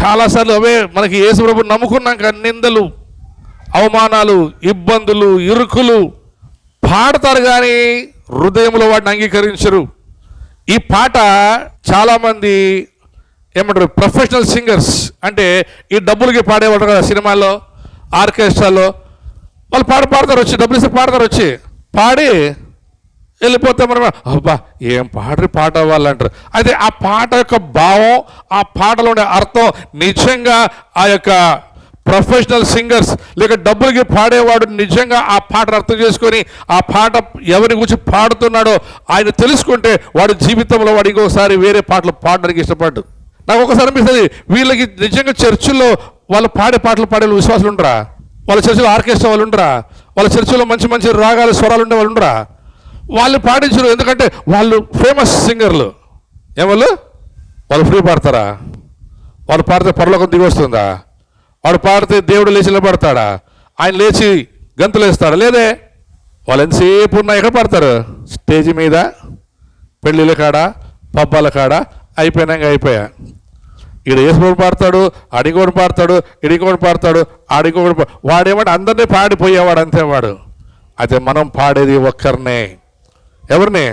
చాలాసార్లు అవే మనకి యేసు ప్రభు నమ్ముకున్నాక నిందలు అవమానాలు ఇబ్బందులు ఇరుకులు పాడతారు కానీ హృదయంలో వాటిని అంగీకరించరు. ఈ పాట చాలామంది ఏమంటారు ప్రొఫెషనల్ సింగర్స్ అంటే ఈ డబ్బులకి పాడేవాడు కదా సినిమాల్లో ఆర్కెస్ట్రాలో. వాళ్ళు పాట పాడతారు వచ్చి డబ్బులు ఇస్తే పాడతారు వచ్చి పాడి వెళ్ళిపోతే మనం. అబ్బా ఏం పాడరి పాట అవ్వాలంటారు అయితే ఆ పాట యొక్క భావం ఆ పాటలో ఉండే అర్థం నిజంగా ఆ యొక్క ప్రొఫెషనల్ సింగర్స్ లేక డబ్బులకి పాడేవాడు నిజంగా ఆ పాటను అర్థం చేసుకొని ఆ పాట ఎవరి గురించి పాడుతున్నాడో ఆయన తెలుసుకుంటే వాడి జీవితంలో వాడు ఇంకొకసారి వేరే పాటలు పాడడానికి ఇష్టపడ్డు. నాకు ఒకసారి అనిపిస్తుంది వీళ్ళకి నిజంగా చర్చిల్లో వాళ్ళు పాడే పాటలు పాడే విశ్వాసాలు ఉండరా? వాళ్ళ చర్చిలో ఆర్కెస్ట్రా వాళ్ళు ఉండరా? వాళ్ళ చర్చిలో మంచి మంచి రాగాలు స్వరాలు ఉండే వాళ్ళు ఉండరా? వాళ్ళు పాటించరు ఎందుకంటే వాళ్ళు ఫేమస్ సింగర్లు ఏమళ్ళు వాళ్ళు? ఫ్రీ పాడతారా? వాళ్ళు పాడితే పరలోకం దిగి వస్తుందా? వాడు పాడితే దేవుడు లేచి నిలబడతాడా? ఆయన లేచి గంతులు వేస్తాడా? లేదే. వాళ్ళు ఎంతసేపు ఉన్నా ఎక్కడ పడతారు? స్టేజ్ మీద పెళ్ళిళ్ళ కాడ పబ్బాల కాడ అయిపోయినాక అయిపోయా. ఈడ యేసుప్రభు పాడతాడు అడిగోడు పాడతాడు ఇడిగోడు పాడతాడు అడిగోడు పా- వాడేమంటే అందరినీ పాడిపోయేవాడు అంతేవాడు. అయితే మనం పాడేది ఒక్కరినే. ఎవరిని